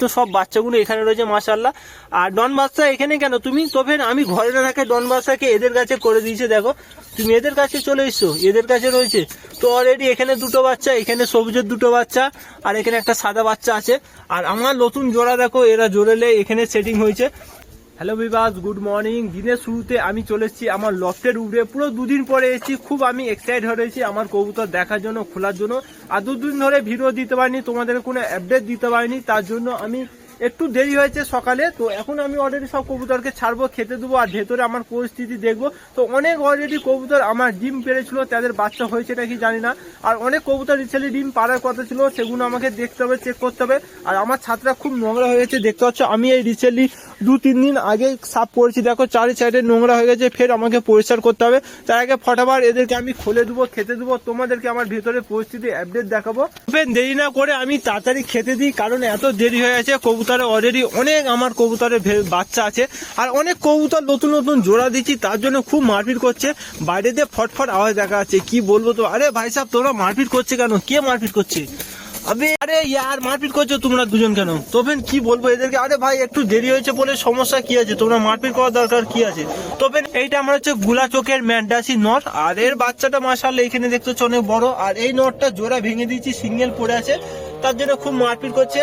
তো সব বাচ্চাগুলো এখানে রয়েছে মাসাল্লাহ আর ডন বাচ্চা এখানে কেন? তুমি তবে আমি ঘরে না থাকে ডন বাচ্চাকে এদের কাছে করে দিয়েছে, দেখো। তুমি এদের কাছে চলে এসছো, এদের কাছে রয়েছে। তো অলরেডি এখানে দুটো বাচ্চা, এখানে সবুজের দুটো বাচ্চা, আর এখানে একটা সাদা বাচ্চা আছে। আর আমার নতুন জোড়া দেখো, এরা জোরেলে এখানে সেটিং হয়েছে। হ্যালো বিবাস গুড মর্নিং দিনের শুরুতে আমি চলেছি আমার লফটের উপরে। পুরো দুদিন পরে এসেছি। খুব আমি এক্সাইট হয়ে রয়েছি আমার কবুতর দেখার জন্য, খোলার জন্য। আর দুদিন ধরে ভিডিও দিতে পারিনি, তোমাদের কোনো আপডেট দিতে পারিনি। তার জন্য আমি একটু দেরি হয়েছে সকালে, তো এখন আমি অলরেডি সব কবুতরকে ছাড়বো, খেতে দেবো, আর ভেতরে আমার পরিস্থিতি দেখব। তো অনেক অলরেডি কবুতর আমার ডিম পেরেছিল, তাদের বাচ্চা হয়েছে নাকি জানি না। আর অনেক কবুতর রিসেন্টলি ডিম পাড়ার কথা ছিল, সেগুলো আমাকে দেখতে হবে চেক করতে হবে। আর আমার ছাত্রা খুব নোংরা হয়ে গেছে, দেখতে পাচ্ছ, আমি এই রিসেন্টলি দু তিন দিন আগে সাফ করেছি দেখো চারি সাইডে নোংরা হয়ে গেছে, ফের আমাকে পরিষ্কার করতে হবে। তার আগে ফটাফট এদেরকে আমি খুলে দেবো, খেতে দেবো, তোমাদেরকে আমার ভেতরে পরিস্থিতি আপডেট দেখাবো। দেরি না করে আমি তাড়াতাড়ি খেতে দিই, কারণ এত দেরি হয়ে গেছে কবুতরে অলরেডি অনেক আমার কবুতরের বাচ্চা আছে, আর অনেক কবুতর নতুন নতুন জোড়া দিচ্ছি, তার জন্য খুব মারপিট করছে। বাইরে দিয়ে ফটফট আওয়াজ দেখা যাচ্ছে, কি বলব তো? আরে ভাই সাহেব তোমরা মারপিট করছে কেন? কে মারপিট করছে? আবে আরে ইয়ার, মারপিট করছ তোমরা দুজন কেন? তোফেন কি বলব এদেরকে? আরে ভাই, একটু দেরি হয়েছে বলে সমস্যা কি আছে? তোমরা মারপিট করার দরকার কি আছে? তোফেন এইটা আমার হচ্ছে গুলা চোখের ম্যান্ডাসি নট আর এর বাচ্চাটা মাসাল্লাহ এখানে দেখতে অনেক বড়, আর এই নটটা জোড়া ভেঙে দিয়েছি, সিঙ্গেল পড়ে আছে, তার জন্য খুব মারপিট করছে।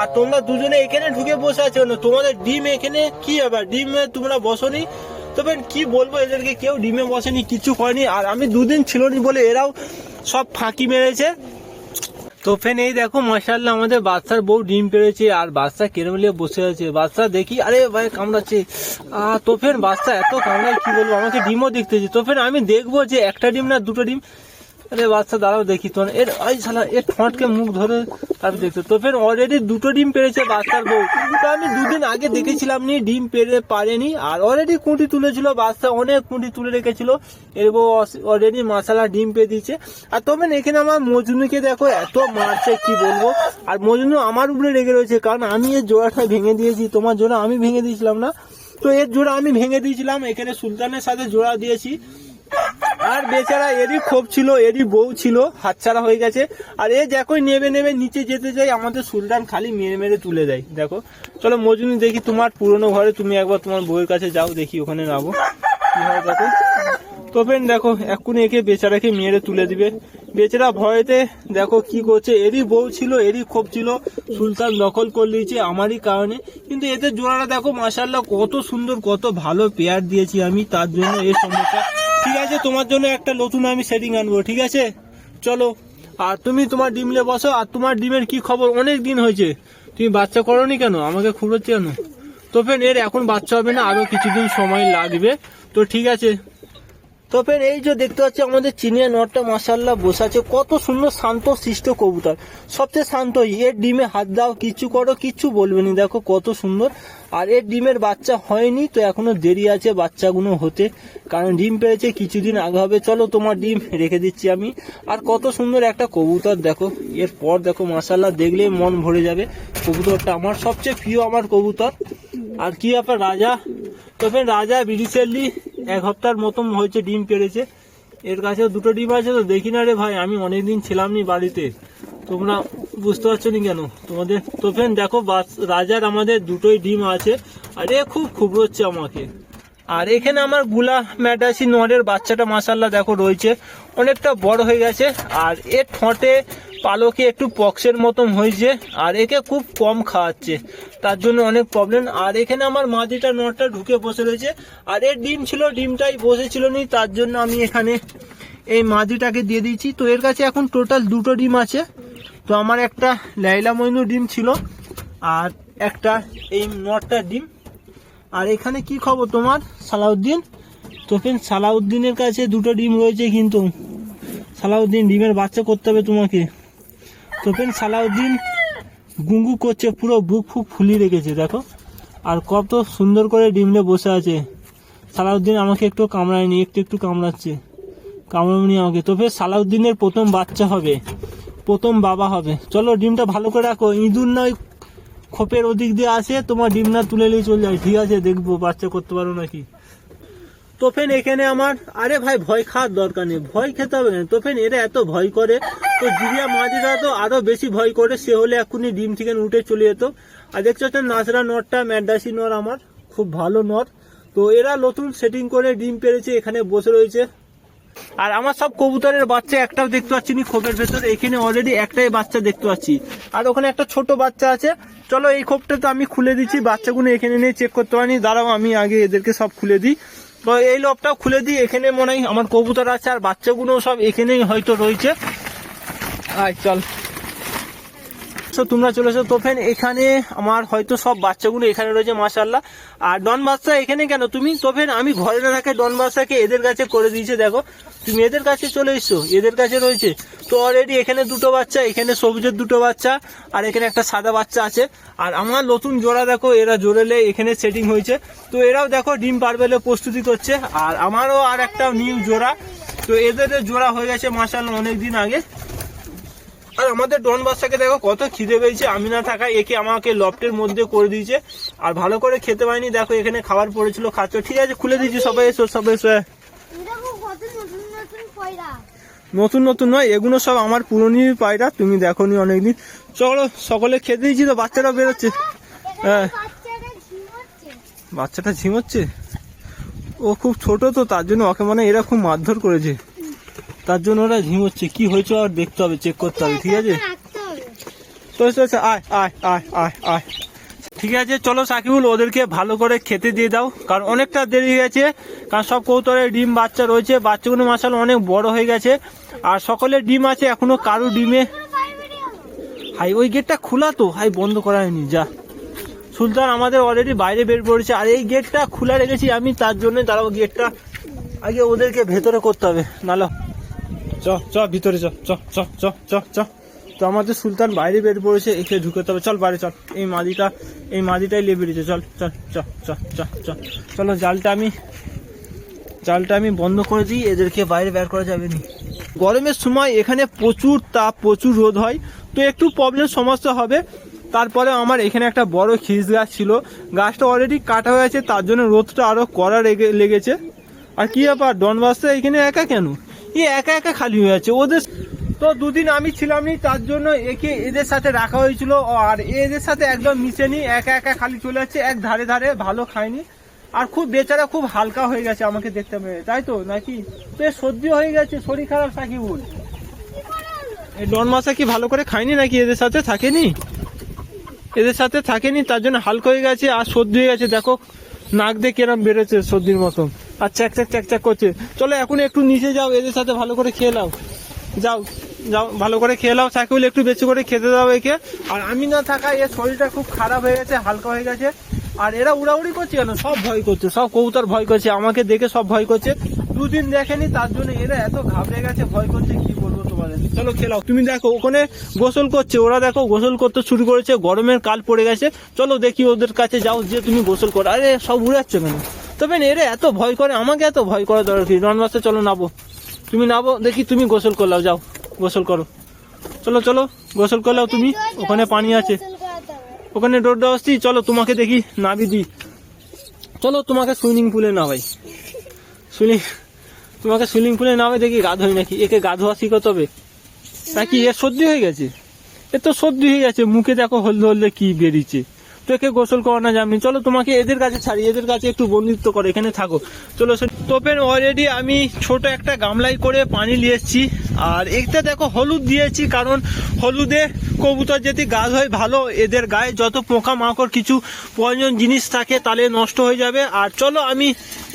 আর তোমরা দুজনে এখানে ঢুকে বসে আছো না তোমাদের ডিম এখানে কি আবার? ডিমে তোমরা বসনি? তবে কি বলব এদেরকে? কেউ ডিমে বসেনি, কিছু করেনি আর আমি দুদিন ছিল বলে এরাও সব ফাঁকি মেরেছে। তো ফেন এই দেখো মাসাল্লাহ আমাদের বাচ্চার বউ ডিম পেরেছে, আর বাচ্চা কেরমলিয়ে বসে আছে। বাচ্চা দেখি, আরে ভাই, কামড়াচ্ছে। আর তোফেন বাচ্চা এত কামড়ায়, কি বলব? আমাকে ডিমও দেখতেছে তো ফেন আমি দেখব যে একটা ডিম না দুটো ডিম। আরে বাচ্চা, দাঁড়াও দেখি তো এর আই শালা, এর ঠোঁটকে মুখ ধরে তারপর দেখতে তো ফের অলরেডি দুটো ডিম পেরেছে বাচ্চার বউ। তো আমি দুদিন আগে দেখেছিলাম নি, ডিম পেরে পারেনি। আর অলরেডি কুঁটি তুলেছিল বাচ্চা, অনেক কুঁটি তুলে রেখেছিল। এর বউ অলরেডি মশালা ডিম পেয়ে দিয়েছে। আর তবে এখানে আমার মজনুকে দেখো, এত মারছে, কি বলব? আর মজনু আমার উপরে রেগে রয়েছে, কারণ আমি এর জোড়াটা ভেঙে দিয়েছি। তোমার জোড়া আমি ভেঙে দিয়েছিলাম না। তো এর জোড়া আমি ভেঙে দিয়েছিলাম। এখানে সুলতানের সাথে জোড়া দিয়েছি। আর বেচারা এরই ক্ষোভ ছিল, এরই বউ ছিল, হাতছাড়া হয়ে গেছে। আর এ যখনই নেবে নেবে, নিচে যেতে যাই আমাদের সুলতান খালি মেরে মেরে তুলে দেয়, দেখো। চলো মজুনি দেখি তোমার পুরনো ঘরে, তুমি একবার তোমার বউয়ের কাছে যাও, দেখি ওখানে নাবো। কি হয় দেখো। তো ফ্রেন্ড, দেখো, এক্ষুনি একে বেচারাকে মেরে তুলে দিবে। বেচারা ভয়েতে, দেখো কি করছে, এরই বউ ছিল, এরই ক্ষোভ ছিল, সুলতান দখল করে নিয়েছে আমারই কারণে। কিন্তু এদের জোড়াটা দেখো মাসাল্লাহ কত সুন্দর, কত ভালো পেয়ার দিয়েছি আমি, তার জন্য এই সমস্যা। ঠিক আছে, তোমার জন্য একটা নতুন আমি সেটিং আনব, ঠিক আছে? চলো, আর তুমি তোমার ডিমলে বসো, আর তোমার ডিমের কি খবর? অনেক দিন হয়েছে। তুমি বাচ্চা করনি কেন? আমাকে খুঁড়োচ্ছে কেন? তো ফ্রেন্ড এর এখন বাচ্চা হবে না, আরও কিছুদিন সময় লাগবে। তো ঠিক আছে তো ফের এই যে দেখতে পাচ্ছি আমাদের চিনিয়া নটটা মাসাল্লাহ বসে আছে কত সুন্দর শান্ত শিষ্ট কবুতর। সবচেয়ে শান্ত, এর ডিমে হাত দাও কিচ্ছু করো কিচ্ছু বলবে না। দেখো কত সুন্দর। আর এর ডিমের বাচ্চা হয়নি, তো এখনও দেরি আছে বাচ্চাগুলো হতে। কারণ ডিম পেয়েছে কিছুদিন আগে হবে। চলো, তোমার ডিম রেখে দিচ্ছি আমি। আর কত সুন্দর একটা কবুতর, দেখো। এরপর দেখো মাসাল্লাহ দেখলেই মন ভরে যাবে। কবুতরটা আমার সবচেয়ে প্রিয় আমার কবুতর। আর কি ব্যাপার, রাজা? তো ফের রাজা রিসেন্টলি এক সপ্তাহের মতন হয়েছে, ডিম পেরেছে। এর কাছে দুটো ডিম আছে তো দেখি না রে ভাই, আমি অনেকদিন ছিলাম নি বাড়িতে। তোমরা বুঝতে পারছ নি কেন? তোমাদের তো ফ্রেন্ড দেখো রাজার আমাদের দুটোই ডিম আছে। আর এ খুব খুব হচ্ছে আমাকে। আর এখানে আমারগুলা ম্যাডাসি নরের বাচ্চাটা মাসাল্লাহ দেখো, রয়েছে। অনেকটা বড় হয়ে গেছে। আর এর ঠোঁটে পালকে একটু পক্সের মতন হয়েছে, আর একে খুব কম খাওয়াচ্ছে। তার জন্য অনেক প্রবলেম আর এখানে আমার মাদিটা নটটা ঢুকে বসে রয়েছে, আর এর ডিম ছিল, ডিমটাই বসেছিল নি তার জন্য আমি এখানে এই মাদিটাকে দিয়ে দিয়েছি। তো এর কাছে এখন টোটাল দুটো ডিম আছে। তো আমার একটা লাইলা মইনু ডিম ছিল, আর একটা এই নটটার ডিম। আর এখানে কি খবর তোমার, সালাউদ্দিন? তো তোকে সালাউদ্দিনের কাছে দুটো ডিম রয়েছে কিন্তু। সালাউদ্দিন, ডিমের বাচ্চা করতে হবে তোমাকে। তোকে সালাউদ্দিন গুঙ্গু করছে, পুরো বুক ফুক ফুলিয়ে রেখেছে, দেখো। আর কত সুন্দর করে ডিমলে বসে আছে। সালাউদ্দিন আমাকে একটু কামড়ায়নি, একটু একটু কামড়াচ্ছে। কামড়ানি আমাকে। তো ফের সালাউদ্দিনের প্রথম বাচ্চা হবে, প্রথম বাবা হবে। চলো, ডিমটা ভালো করে রাখো। ইঁদুর নয়, খোপের ওদিক দিয়ে আসে, তোমার ডিম না তুলে নিয়ে চলে যায়। ঠিক আছে, দেখব, বাচ্চা করতে পারো নাকি। তোফেন এখানে আমার, আরে ভাই, ভয় খাওয়ার দরকার নেই। ভয় খেতে হবে তোফেন এরা এত ভয় করে তো জিরিয়া মাঝিরা তো আরও বেশি ভয় করে, সে হলে এক্ষুনি ডিম থেকে উঠে চলে যেত। আর দেখছ হচ্ছে নাচরা নরটা ম্যাডাসি নর আমার, খুব ভালো নর তো এরা নতুন সেটিং করে ডিম পেরেছে, এখানে বসে রয়েছে। আর আমার সব কবুতরের বাচ্চা একটাও দেখতে পাচ্ছি নি খোপের ভেতর, এখানে অলরেডি একটাই বাচ্চা দেখতে পাচ্ছি। আর ওখানে একটা ছোট বাচ্চা আছে। চলো এই খোপটা তো আমি খুলে দিচ্ছি, বাচ্চাগুলো এখানে নিয়ে চেক করতে পারিনি। দাঁড়াও, আমি আগে এদেরকে সব খুলে দিই। তো এই লবটাও খুলে দিই, এখানে মনে হয় আমার কবুতর আছে আর বাচ্চাগুলো সব এখানেই হয়তো রয়েছে। চল। তোমরা চলে এসো, তো ফ্রেন্ড, এখানে আমার হয়তো সব বাচ্চাগুলো এখানে রয়েছে মাশাল্লাহ আর ডন বাচ্চা এখানে কেন? তুমি, তো আমি ঘরে না রাখে ডন বাচ্চাকে এদের কাছে করে দিয়েছে, দেখো। তুমি এদের কাছে চলে এসছো এদের কাছে রয়েছে। তো অলরেডি এখানে দুটো বাচ্চা, এখানে সবুজের দুটো বাচ্চা, আর এখানে একটা সাদা বাচ্চা আছে। আর আমার নতুন জোড়া, দেখো, এরা জোরেলে এখানে সেটিং হয়েছে। তো এরাও, দেখো, ডিম পারবেলে প্রস্তুতি করছে। আর আমারও আর একটা নিউ জোড়া। তো এদের জোড়া হয়ে গেছে মাসাল্লাহ অনেক দিন আগে। আর আমাদের ডন বাচ্চাকে দেখো কত খিদে পেয়েছে আমি না থাকা একে আমাকে লফটের মধ্যে করে দিয়েছে। আর ভালো করে খেতে পারিনি দেখো এখানে খাবার পড়েছিল খাচ্ছ। ঠিক আছে খুলে দিয়েছি সবাই এসো সবাই এসো নতুন নতুন নতুন নয় এগুলো সব আমার পুরনো পায়রা তুমি দেখো নি অনেকদিন। চলো সকলে খেতে দিয়েছি তো বাচ্চারাও বেরোচ্ছে। হ্যাঁ। বাচ্চারা বাচ্চাটা ঝিমোচ্ছে ও খুব ছোট তো তার জন্য ওকে মানে এরা খুব মারধর করেছে। তার জন্য ওরা ঝিমোচ্ছে কি হয়েছে আর দেখতে হবে চেক করতে হবে, ঠিক আছে? তো আয় আয় আয় আয় আয়। ঠিক আছে, চলো সাকিবুল, ওদেরকে ভালো করে খেতে দিয়ে দাও, কারণ অনেকটা দেরি হয়ে গেছে, কারণ সব কৌতরে ডিম বাচ্চা রয়েছে, বাচ্চাগুলো মাসাল অনেক বড় হয়ে গেছে, আর সকলের ডিম আছে, এখনও কারও ডিমে। হাই, ওই গেটটা খোলা তো, হাই, বন্ধ করা হয়নি, যা। সুলতান আমাদের অলরেডি বাইরে বের পড়েছে আর এই গেটটা খোলা রেখেছি আমি, তার জন্য দাঁড়াবো গেটটা আগে ওদেরকে ভেতরে করতে হবে নালো চ চ, ভিতরে চ চ চ চ চ চ। তো আমাদের সুলতান বাইরে বের পড়েছে একে ঢুকাতে হবে চল বাইরে চল। এই মাদিটা, এই মাদিটাই লিয়ে বেরিয়েছে চল চল, চ চ চ চ। চলো জালটা আমি জালটা আমি বন্ধ করে দিই, এদেরকে বাইরে বের করা যাবে না। গরমের সময় এখানে প্রচুর তাপ, প্রচুর রোদ হয়। তো একটু প্রবলেম সমস্যা হবে। তারপরে আমার এখানে একটা বড় খিস গাছ ছিল। গাছটা অলরেডি কাটা হয়ে আছে তার জন্য রোদটা আরও কড়া লেগে লেগেছে। আর কি ব্যাপার ডন বাসটা এখানে একা কেন? এ একা একা খালি হয়ে আছে। ওদের তো দুদিন আমি ছিলাম নি তার জন্য একে এদের সাথে রাখা হয়েছিল। আর এদের সাথে একদম মিশেনি, একা একা খালি চলে যাচ্ছে, এক ধারে ধারে ভালো খায়নি। আর খুব বেচারা খুব হালকা হয়ে গেছে আমাকে দেখতে পেয়ে, তাই তো নাকি? তো সর্দি হয়ে গেছে, শরীর খারাপ সাকিবুল এই ডন মাসা কি ভালো করে খায়নি নাকি? এদের সাথে থাকেনি? এদের সাথে থাকেনি, তার জন্য হালকা হয়ে গেছে, আর সর্দি হয়ে গেছে। দেখো, নাক দিয়ে কেরম বেড়েছে সর্দির মতন। আর চ্যাক চ্যাক চ্যাক চ্যাক করছে। চলো এখন একটু নিচে যাও, এদের সাথে ভালো করে খেয়ে নাও। যাও যাও, ভালো করে খেয়ে নাও সাইকেল একটু বেশি করে খেতে দাও একে। আর আমি না থাকা এর শরীরটা খুব খারাপ হয়ে গেছে, হালকা হয়ে গেছে। আর এরা উড়াউড়ি করছে কেন? সব ভয় করছে, সব কবুতর ভয় করছে, আমাকে দেখে সব ভয় করছে। দুদিন দেখেনি, তার জন্য এরা এত ঘাবড়ে গেছে, ভয় করছে, কি বলব তোমাদের? চলো খেলাও তুমি দেখো, ওখানে গোসল করছে, ওরা দেখো গোসল করতে শুরু করেছে, গরমের কাল পড়ে গেছে। চলো দেখি ওদের কাছে যাও, যে তুমি গোসল করো। আরে, সব উড়াচ্ছে কেন? তবে এরা এত ভয় করে, আমাকে এত ভয় করা দরকার কি রনবাসে চলো, নাবো। তুমি নাবো, দেখি তুমি গোসল করলাও যাও, গোসল করো। চলো চলো, গোসল করলাও তুমি, ওখানে পানি আছে। ওখানে ডোর আসছি চলো তোমাকে দেখি, নাবি দি। চলো, তোমাকে সুইমিং পুলে নামাই সুইমিং, তোমাকে সুইমিং পুলে নামে দেখি গা ধোই নাকি, একে গা ধোয়া শিখতে হবে নাকি এর সর্দি হয়ে গেছে? এ তো সর্দি হয়ে গেছে, মুখে দেখো হলদে হলদে কি বেরিয়েছে। তো একে গোসল করানো যাবনি চলো তোমাকে এদের কাছে ছাড়ি, এদের কাছে একটু বন্ধুত্ব করো, এখানে থাকো। চলো তোপেন অলরেডি আমি ছোট একটা গামলাই করে পানি নিয়ে এসেছি। আর একটা দেখো হলুদ দিয়েছি, কারণ হলুদে কবুতর যদি গাছ হয়, ভালো। এদের গায়ে যত পোকা মাকড় কিছু প্রয়োজন জিনিস থাকে, তাহলে নষ্ট হয়ে যাবে। আর চলো, আমি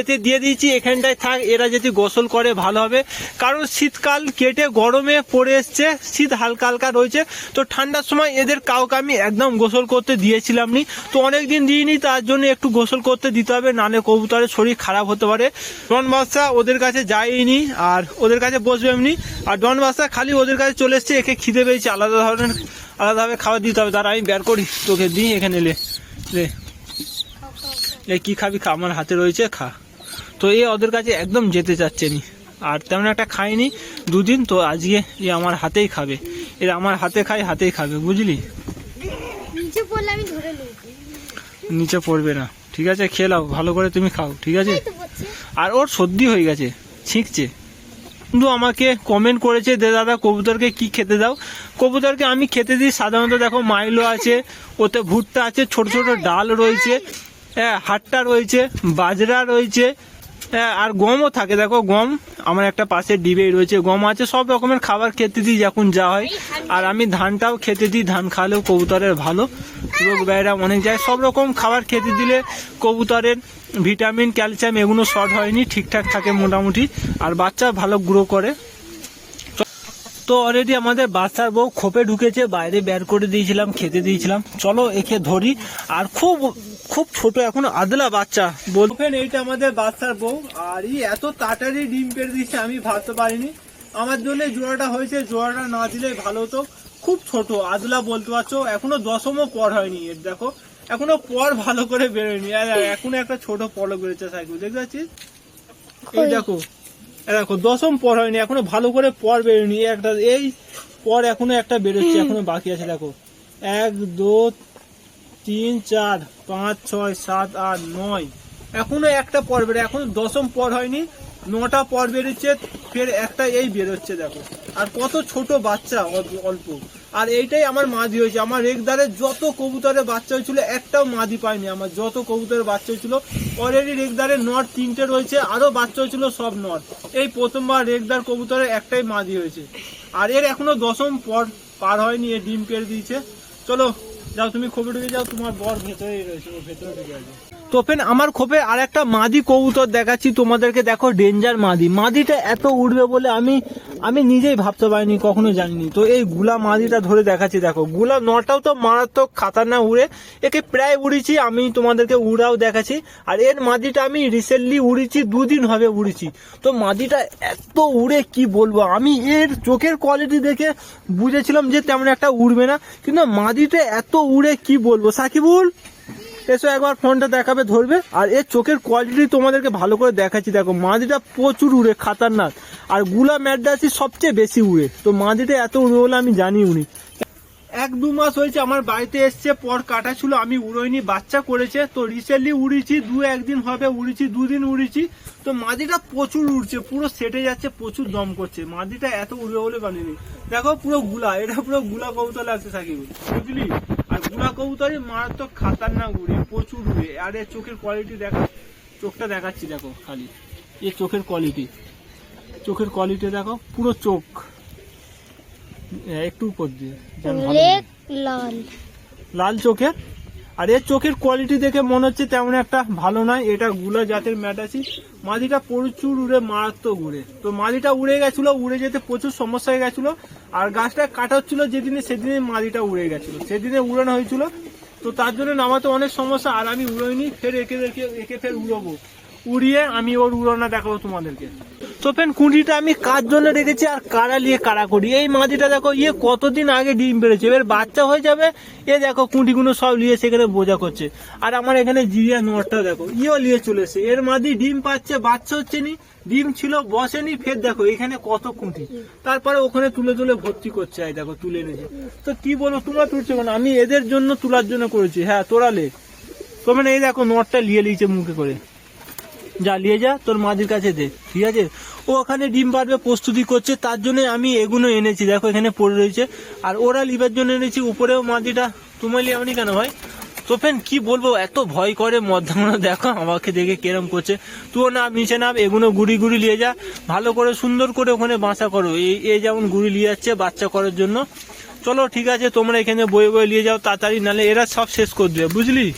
এতে দিয়ে দিয়েছি, এখানটায় থাক, এরা যদি গোসল করে ভালো হবে। কারণ শীতকাল কেটে গরমে পড়ে এসছে, শীত হালকা হালকা রয়েছে। তো ঠান্ডার সময় এদের কাউকে আমি একদম গোসল করতে দিয়েছিলাম নি। তো অনেক দিন দিইনি, তার জন্য একটু গোসল করতে দিতে হবে নালে কবুতরের শরীর খারাপ হতে পারে। ডন বাচ্চা ওদের কাছে যায়নি, আর ওদের কাছে বসবে এমনি। আর ডন বাচ্চা খালি ওদের কাছে চলে এসছে, একে খিদে পেয়েছে, আলাদা ধরনের, আলাদাভাবে খাবার দিতে হবে। তার আমি বের করি, তোকে দিই, এখানে লে লে। কি খাবি খা, আমার হাতে রয়েছে, খা। তো এ ওদের কাছে একদম যেতে চাচ্ছে নি। আর তেমন একটা খায়নি দুদিন তো আজকে এ আমার হাতেই খাবে। এরা আমার হাতে খায় হাতেই খাবে বুঝলি? নিচে পড়বে না। ঠিক আছে খেলাও ভালো করে তুমি খাও ঠিক আছে? আর ওর সর্দি হয়ে গেছে ছিঁকছে। কিন্তু আমাকে কমেন্ট করেছে দে দাদা কবুতরকে কি খেতে দাও? কবুতরকে আমি খেতে দিই সাধারণত দেখো মাইলো আছে ওতে ভুট্টা আছে ছোট ছোট ডাল রয়েছে হ্যাঁ হাট্টা রয়েছে বাজরা রয়েছে আর গমও থাকে। দেখো, গম, আমার একটা পাশে ডিবেই রয়েছে। গম আছে, সব রকমের খাবার খেতে দিই যখন যা হয়। আর আমি ধানটাও খেতে দিই, ধান খাওয়ালেও কবুতরের ভালো। রোগ ব্যায়াম অনেক যায়। সব রকম খাবার খেতে দিলে কবুতরের ভিটামিন, ক্যালসিয়াম এগুলো শর্ট হয়নি, ঠিকঠাক থাকে মোটামুটি। আর বাচ্চা ভালো গ্রো করে। তো অলরেডি আমাদের বাচ্চার বউ খোপে ঢুকেছে, বাইরে বের করে দিয়েছিলাম, খেতে দিয়েছিলাম। চলো একে ধরি। আর খুব খুব ছোট এখন আদলা বাচ্চা। বলবেন এইটা আমাদের বাচ্চার বউ। আর ই এত তাড়াতাড়ি ডিম পেড়ে দিচ্ছে আমি ভাবতে পারিনি। আমার জন্য জোড়াটা হয়েছে জোড়াটা না দিলে ভালো হতো। খুব ছোট আদলা বলতে পারছ এখনও দশমও পর হয়নি এর দেখো। এখনও পর ভালো করে বেরোয়নি। আর এখনও একটা ছোট পলক বেরোচ্ছে সাইকেল দেখতে পাচ্ছিস? এই দেখো দেখো দশম পর হয়নি এখনও ভালো করে পর বেরোয়নি। একটা এই পর এখনও একটা বেরোচ্ছে এখনও বাকি আছে দেখো। এক দু তিন, চার, পাঁচ, ছয়, সাত, আট, নয়। এখনও একটা পর বেরো এখনও দশম পর হয়নি, নটা পর বেরোচ্ছে, ফের একটা এই বেরোচ্ছে, দেখো। আর কত ছোট বাচ্চা অল্প- আর এইটাই আমার মাদি হয়েছে। আমার রেগদারে যত কবুতরের বাচ্চা হয়েছিল, একটাও মাদি পাইনি আমার। যত কবুতরের বাচ্চা হয়েছিল অলরেডি রেগদারে নট তিনটে রয়েছে, আরও বাচ্চা হয়েছিল সব নট। এই প্রথমবার রেগদার কবুতরের একটাই মাদি হয়েছে। আর এর এখনও দশম পর পার হয়নি, এ ডিম পেড়ে দিয়েছে। চলো যাও তুমি খোপে ঢুকে যাও তোমার বর ভেতরেই রয়েছে ও ভেতরে ঢুকে আছে তো আমার খোপে আর একটা মাদি কবুতর দেখাচ্ছি তোমাদেরকে। দেখো ডেঞ্জার মাদি। মাদিটা এত উড়বে বলে আমি আমি নিজেই ভাবতে পারিনি, কখনো জানিনি। তো এই গুলা মাদিটা ধরে দেখাচ্ছি, দেখো। গুলা নটাও তো মারাত্মক খাতারনা উড়ে, একে প্রায় উড়েছি, আমি তোমাদেরকে উড়াও দেখাচ্ছি। আর এর মাদিটা আমি রিসেন্টলি উড়েছি, দুদিন হবে উড়েছি। তো মাদিটা এত উড়ে, কি বলব? আমি এর চোখের কোয়ালিটি দেখে বুঝেছিলাম যে তেমন একটা উড়বে না। কিন্তু মাদিটা এত উড়ে, কি বলব? সাকিবুল? এসো একবার ফোনটা দেখাবে, ধরবে। আর এর চোখের কোয়ালিটি তোমাদেরকে ভালো করে দেখাচ্ছি। দেখো, মাদিটা প্রচুর উড়ে, খাতারনাক। আরগুলা ম্যাডাসি সবচেয়ে বেশি উড়ে। তো মাদিটা এত উড়ে বলে আমি জানি উনি এক দু মাস হয়েছে আমার বাড়িতে এসছে, পর কাটা ছিল, আমি উড়োইনি, বাচ্চা করেছে। তো রিসেন্টলি উড়েছি দু একদিন হবে উড়েছি দুদিন উড়েছি তো মাদিটা প্রচুর উড়ছে, পুরো সেটে যাচ্ছে, প্রচুর দম করছে। মাদিটা এত উড়বে বলে বানিনি দেখো পুরো গুলা, এটা পুরো গুলা কবুতর লাগছে সাকিব। বুঝলি? গুলা কবুতরই মারাত্মক খাতারনাক উড়ে প্রচুর উড়ে। আর এর চোখের কোয়ালিটি দেখা চোখটা দেখাচ্ছি দেখো খালি। এ চোখের কোয়ালিটি চোখের কোয়ালিটি দেখো পুরো চোখ। একটু উপর দিয়ে লাল। লাল চোখের আর এর চোখের কোয়ালিটি দেখে মনে হচ্ছে তেমন একটা ভালো নয়। এটা গুলা জাতের ম্যাটাসি মাদিটা প্রচুর উড়ে, মারাত্মক উড়ে। তো মাদিটা উড়ে গেছিল, উড়ে যেতে প্রচুর সমস্যা হয়ে গেছিল। আর গাছটা কাটা হচ্ছিল যেদিনে সেদিনে মাদিটা উড়ে গেছিল। সেদিনে উড়ানো হয়েছিল। তো তার জন্য নামাতে অনেক সমস্যা, আর আমি উড়োইনি, ফের একে একে ফের উড়বো। উড়িয়ে আমি ওর উড়ানা দেখাবো তোমাদেরকে। তো ফেন কুঁড়িটা আমি কার জন্য রেখেছি আর কারা নিয়ে কারা করি? এই মাদিটা দেখো ইয়ে কতদিন আগে ডিম পেড়েছে এবার বাচ্চা হয়ে যাবে, এ দেখো কুঁটিগুলো সব নিয়ে সেখানে বোঝা করছে। আর আমার এখানে জিরিয়া নোয়ারটা দেখো ইও নিয়ে চলেছে এর মাদি ডিম পাচ্ছে, বাচ্চা হচ্ছে নি, ডিম ছিল বসেনি ফের দেখো, এখানে কত কুঁটি। তারপরে ওখানে তুলে তুলে ভর্তি করছে, এই দেখো, তুলে এনেছে। তো কি বলো, তোমরা তুলছো কেন? আমি এদের জন্য তোলার জন্য করেছি। হ্যাঁ তোরা লে তো মানে এই দেখো নোটটা লিয়ে লিয়েছে মুখে করে। যা নিয়ে যা, তোর মাদির কাছে দে, ঠিক আছে? ও ওখানে ডিম পারবে প্রস্তুতি করছে, তার জন্য আমি এগুলো এনেছি। দেখো, এখানে পড়ে রয়েছে। আর ওরা লিবার জন্য এনেছি, উপরেও মাদিটা। তোমার লিয়ামনি কেন ভাই? তো ফেন কি বলব, এত ভয় করে মধ্যাহ্ন দেখো, আমাকে দেখে কেরম করছে। তুও না নিচে নাম, এগুলো গুড়ি গুড়ি নিয়ে যা। ভালো করে, সুন্দর করে ওখানে বাঁচা করো। এই এ যেমন গুড়ি নিয়ে যাচ্ছে বাচ্চা করার জন্য। চলো, ঠিক আছে, তোমরা এখানে বয়ে বয়ে নিয়ে যাও, তাড়াতাড়ি, নালে এরা সব শেষ করে দেবে, বুঝলি?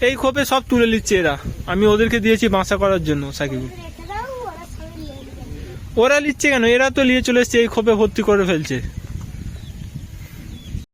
এই খোপে সব তুলে নিচ্ছে এরা। আমি ওদেরকে দিয়েছি বাঁচা করার জন্য সাকিব ওরা নিচ্ছে কেন? এরা তো নিয়ে চলে এসছে এই খোপে ভর্তি করে ফেলছে।